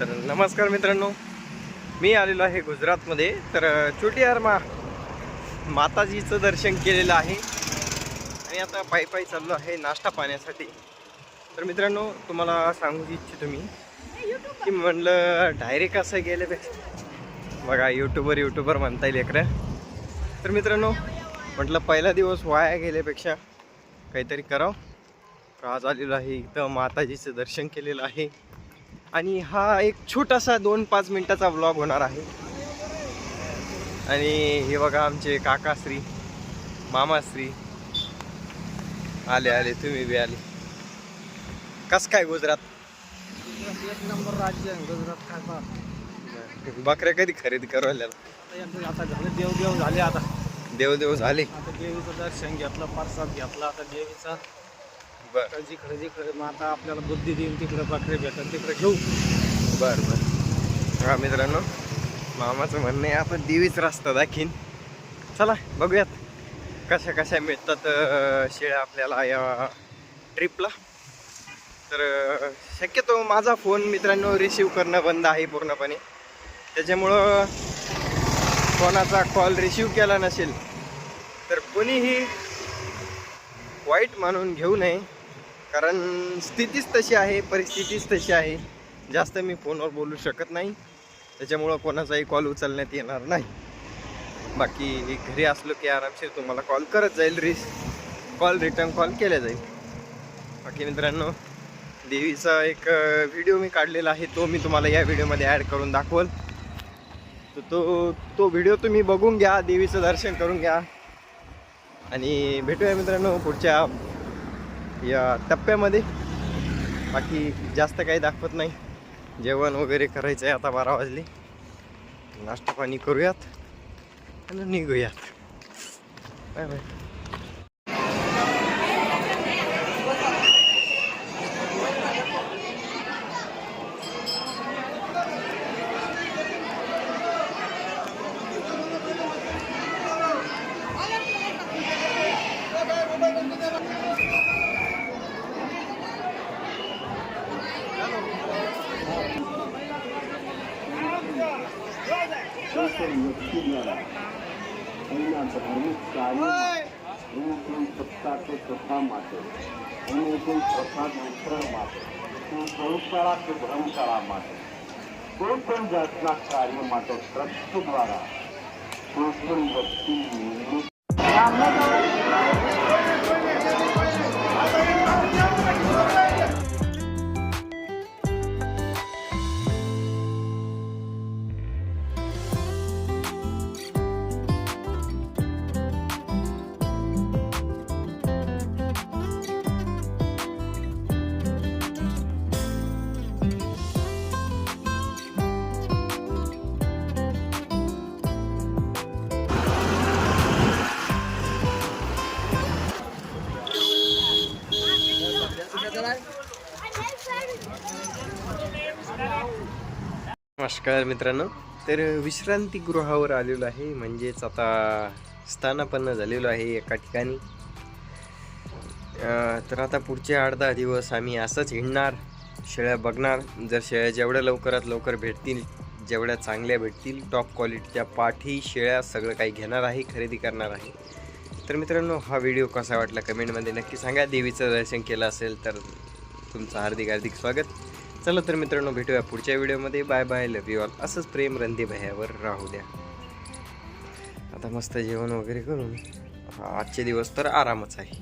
तर नमस्कार मित्रांनो. मी आलेलो आहे गुजरातमध्ये. तर चोटीयार माताजीचं दर्शन केलेलं आहे. आणि आता पायी पायी चाललो आहे नाश्ता पाण्यासाठी. तर मित्रांनो तुम्हाला सांगू इच्छितो मी की म्हणलं डायरेक्ट असं गेल्यापेक्षा बघा यूट्यूबर यूट्यूबर म्हणता येईल इकडं तर मित्रांनो म्हटलं पहिला दिवस वाया गेल्यापेक्षा काहीतरी करावं. आज आलेलो आहे इथं माताजीचं दर्शन केलेलं आहे. आणि हा एक छोटासा दोन पाच मिनिटाचा व्लॉग होणार आहे. आणि हे बघा आमचे काकाश्री मामाश्री. आले आले तुम्ही बी आले. कस काय गुजरात? एक नंबर राज्य आहे गुजरात खासदार बकऱ्या कधी खरेदी करायला आता झालं देवदेव झाले आता. देव देव झाले. आता देवीचं दर्शन घेतलं प्रसाद घेतला आता देवीचा बर. जिकडे जिकडे मग आता आपल्याला बुद्धी देईल तिकडे बकरे भेटल तिकडे घेऊ. बर बर. हा मित्रांनो मामाचं म्हणणं आहे आपण देवीच रस्ता दाखीन. चला बघूयात कशा कशा मिळतात शेळ्या आपल्याला या ट्रिपला तर शक्यतो माझा फोन मित्रांनो रिसीव करणं बंद आहे पूर्णपणे. त्याच्यामुळं कोणाचा कॉल रिसीव केला नसेल तर कोणीही वाईट मानून घेऊ नये. कारण स्थितीच तशी आहे परिस्थितीच तशी आहे. जास्त मी फोनवर बोलू शकत नाही. त्याच्यामुळं कोणाचाही कॉल उचलण्यात येणार नाही. बाकी घरी असलो की आरामशीर तुम्हाला कॉल करत जाईल रिस कॉल रिटर्न कॉल केला जाईल. बाकी मित्रांनो देवीचा एक व्हिडिओ मी काढलेला आहे तो मी तुम्हाला या व्हिडिओमध्ये ॲड करून दाखवल. तर तो तो व्हिडिओ तुम्ही बघून घ्या देवीचं दर्शन करून घ्या. आणि भेटूया मित्रांनो पुढच्या या टप्प्यामध्ये. बाकी जास्त काही दाखवत नाही. जेवण वगैरे करायचं आहे आता बारा वाजले. नाश्ता पाणी करूयात आणि निघूयात. Bye bye. સક્ષમ દ્વારા એમના સત્તા કે પ્રથા માટે એને કોઈ પ્રથા માટે કોઈ કે ધર્મશાળા માટે કોઈ જાતના કાર્ય માટે ટ્રસ્ટ દ્વારા કોઈ વ્યક્તિ નિર્મિત नमस्कार मित्रांनो. तर विश्रांतीगृहावर आलेलो आहे. म्हणजेच आता स्थानापन्न झालेलो आहे एका ठिकाणी. तर आता पुढचे आठ दहा दिवस आम्ही असंच हिंडणार शेळ्या बघणार. जर शेळ्या जेवढ्या लवकरात लवकर भेटतील जेवढ्या चांगल्या भेटतील टॉप क्वालिटीच्या पाठी शेळ्या सगळं काही घेणार आहे खरेदी करणार आहे. तर मित्रांनो हा व्हिडिओ कसा वाटला कमेंटमध्ये नक्की सांगा. देवीचं दर्शन केलं असेल तर तुमचं हार्दिक हार्दिक स्वागत. चला तर मित्रांनो भेटूया पुढच्या व्हिडिओमध्ये. Bye bye love you all असंच प्रेम रंदी भयावर राहू द्या. आता मस्त जेवण वगैरे करून आजचे दिवस तर आरामच आहे.